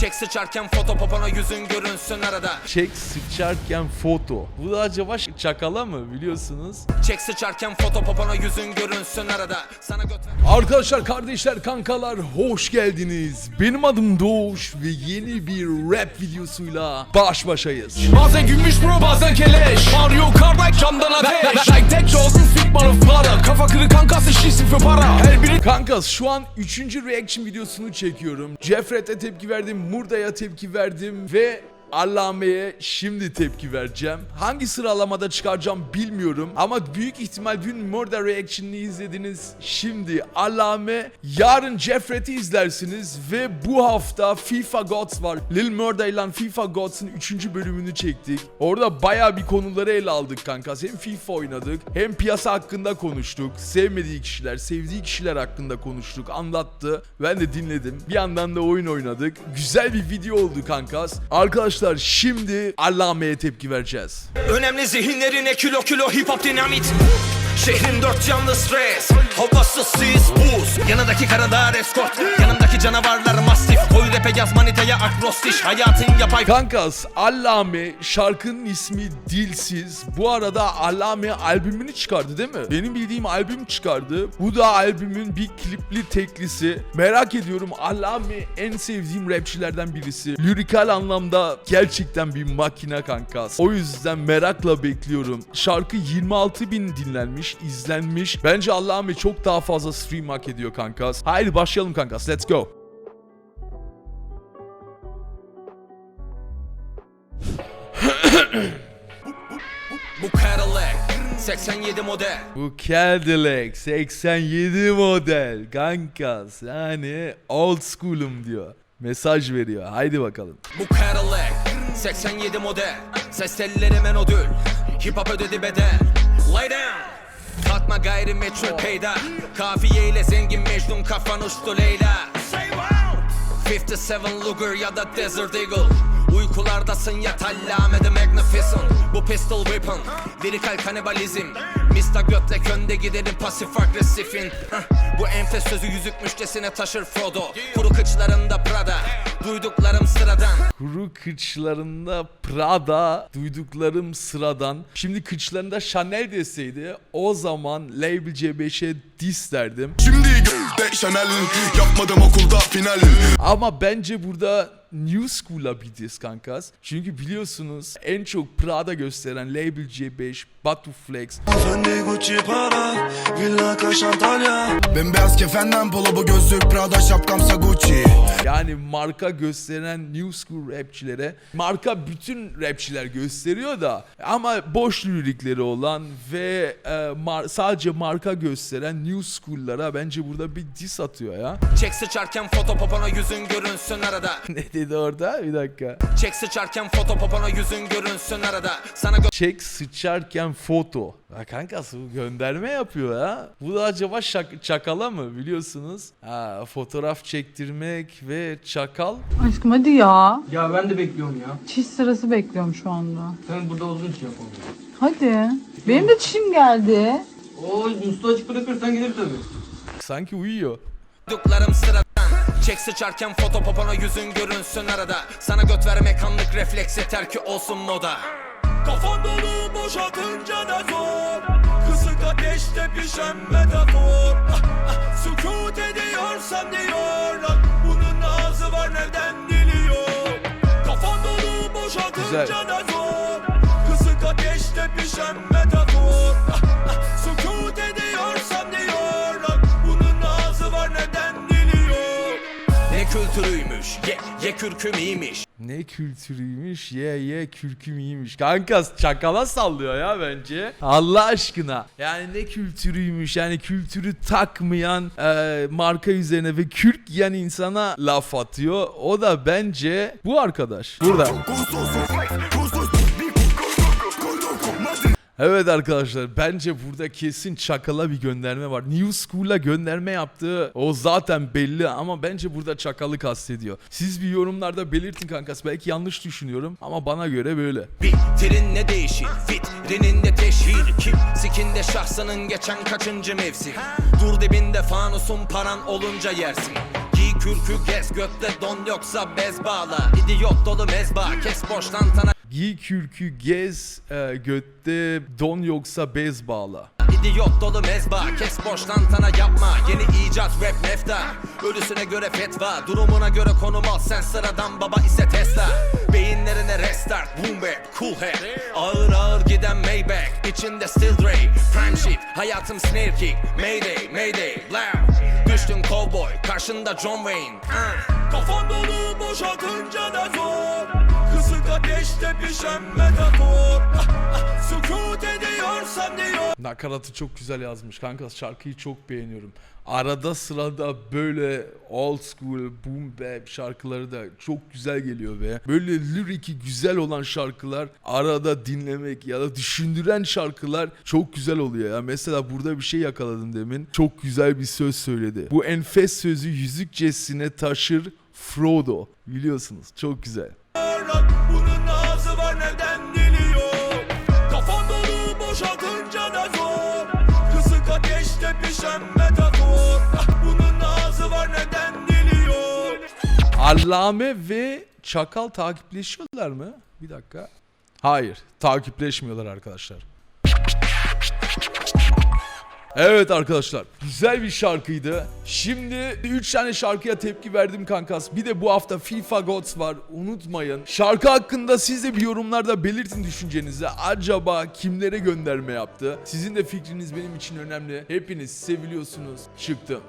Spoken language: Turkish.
Çek sıçarken foto popona yüzün görünsün arada Çek sıçarken foto. Bu da acaba ş- çakala mı biliyorsunuz? Çek sıçarken foto popona yüzün görünsün arada Sana göt ver- Arkadaşlar, kardeşler, kankalar hoş geldiniz. Benim adım Doğuş ve yeni bir rap videosuyla baş başayız. Bazen gümüş bro bazen keleş Mario Kart camdan ateş Like tek Jordan Sigma of Prada Kafa kırık kankası şişsin für para Her biri Kankas şu an 3. reaction videosunu çekiyorum. Jeffret'e tepki verdim, Murda'ya tepki verdim ve Allame'ye şimdi tepki vereceğim. Hangi sıralamada çıkaracağım bilmiyorum. Ama büyük ihtimal dün Murda reaction'ını izlediniz. Şimdi Allame, yarın Jeffret'i izlersiniz. Ve bu hafta FIFA Gods var. Lil Murda ile FIFA Gods'ın 3. bölümünü çektik. Orada baya bir konuları ele aldık kankas. Hem FIFA oynadık hem piyasa hakkında konuştuk. Sevmediği kişiler, sevdiği kişiler hakkında konuştuk. Anlattı. Ben de dinledim. Bir yandan da oyun oynadık. Güzel bir video oldu kankas. Arkadaşlar şimdi Allame'ye tepki vereceğiz. Önemli zihinlerine kilo kilo hip hop dinamit Şehrin dört yanlı stres Havası sis buz Yanındaki karılar eskort Yanımdaki canavarlar mastif Koy rap'e yaz manitaya akrostiş Hayatın yapay Kankas Allame şarkının ismi Dilsiz. Bu arada Allame albümünü çıkardı değil mi? Benim bildiğim albüm çıkardı. Bu da albümün bir klipli teklisi. Merak ediyorum Allame en sevdiğim rapçilerden birisi. Lirikal anlamda gerçekten bir makine kankas. O yüzden merakla bekliyorum. Şarkı 26 bin dinlenmiş, izlenmiş. Bence Allame çok daha fazla stream hak ediyor kankas. Haydi başlayalım kankas. Let's go. Bu Cadillac 87 model Bu Cadillac 87 model kankas yani old school'um diyor. Mesaj veriyor. Haydi bakalım. Bu Cadillac 87 model Ses tellerime nodül Hip hop ödedi bedel Lay down Takma gayrimeçhul peyda Kafiyeyle zengin Mecnun kafan uçtu Leyla. 57 Luger ya da Desert Eagle. Uykulardasın ya Tallame the Magnificent. Bu pistol weapon Lirikal kanibalizm Mista götlek önde giderim pasif agresifin Hah, Bu enfes sözü yüzükmüşçesine taşır Frodo Kuru kıçlarında Prada Duyduklarım sıradan Kuru kıçlarında Prada duyduklarım sıradan. Şimdi kıçlarında Chanel deseydi o zaman Label C5'e diss derdim. Şimdi gö- Chanel Yapmadım okulda final Ama bence burada New School'a bir diss kankas. Çünkü biliyorsunuz en çok Prada gösteren Label C5, Batu Flex, Fendi Gucci para Villa Kaş Antalya Bembeyaz kefenden polo bu gözlük Prada şapkamsa Gucci Yani marka gösteren New School rapçilere marka bütün rapçiler gösteriyor da ama boş lirikleri olan ve e, mar- sadece marka gösteren New School'lara bence burada bir diss atıyor ya. Çek sıçarken foto popona yüzün görünsün arada ne dedi orada? Bir dakika. Çek sıçarken foto popona yüzün görünsün arada Sana gö- Çek sıçarken foto. Ya kankası bu gönderme yapıyor ha. Bu da acaba şak- çakala mı biliyorsunuz? Ha, fotoğraf çektirmek ve çakal. Aşkım hadi ya. Ya ben de bekliyorum ya. Çiş sırası bekliyorum şu anda. Sen burada olduğun için yapalım. Hadi. Benim de çişim geldi. O musluğu açık bırakırsan gelir tabii. Sanki uyuyor. Duyduklarım sıradan Çek sıçarken foto popona yüzün görünsün arada Sana göt vermek anlık refleks yeter ki olsun moda Kafan dolu boşaltınca da zor. Kısık ateşte pişen metafor. Ah, ah, Sükut ediyorsan diyorlar Bunun ağzı var neden diliyor? Kafan dolu boşaltınca Güzel. da zor. Kısık ateşte pişen metafor. Ah, ah, Sükut ediyorsan diyorlar Bunun ağzı var neden diliyor? Ne kültürüymüş? Ye, ye kürküm iyiymiş Ne kültürüymüş ye ye kürküm iyiymiş. Kankas çakala sallıyor ya bence. Allah aşkına. Yani ne kültürüymüş yani kültürü takmayan e, marka üzerine ve kürk yiyen insana laf atıyor. O da bence bu arkadaş. Burada. Evet arkadaşlar bence burada kesin çakala bir gönderme var. New School'a gönderme yaptığı o zaten belli ama bence burada çakalı kastediyor. Siz bir yorumlarda belirtin kankas belki yanlış düşünüyorum ama bana göre böyle. Vitrin ne değişir vitrininde teşhir Kim sikinde şahsının geçen kaçıncı mevsim Dur dibinde fanusun paran olunca yersin kürkü gez götte don yoksa bez bağla İdiot dolu mezba kes boş tantana Giy kürkü gez e, götte don yoksa bez bağla. İdiot dolu mezba Kes boş tantana yapma. Yeni icat rap mefta Ölüsüne göre fetva Durumuna göre konum al. Sen sıradan baba ise Tesla Beyinlerine restart Boom bap Cool head. Ağır ağır giden Maybach İçinde still Dre Prime shit. Hayatım snare kick Mayday Mayday Loud Düştün cowboy Karşında John Wayne. Uh. Kafan dolu Kısık ateşte pişen metafor Sükut ediyorsan diyor Nakaratı çok güzel yazmış kanka şarkıyı çok beğeniyorum. Arada sırada böyle old school boom bap şarkıları da çok güzel geliyor ve böyle liriki güzel olan şarkılar arada dinlemek ya da düşündüren şarkılar çok güzel oluyor ya. Mesela burada bir şey yakaladım demin. Çok güzel bir söz söyledi. Bu enfes sözü yüzükçesine taşır Frodo. Biliyorsunuz çok güzel. Pişen metafor Ah, Bunun ağzı var neden dili yok Allame ve Çakal takipleşiyorlar mı? Bir dakika. Hayır, takipleşmiyorlar arkadaşlar. Evet arkadaşlar, güzel bir şarkıydı. Şimdi 3 tane şarkıya tepki verdim kankas. Bir de bu hafta FIFA Gods var. Unutmayın. Şarkı hakkında siz de bir yorumlarda belirtin düşüncenizi. Acaba kimlere gönderme yaptı? Sizin de fikriniz benim için önemli. Hepiniz seviliyorsunuz. Çıktım.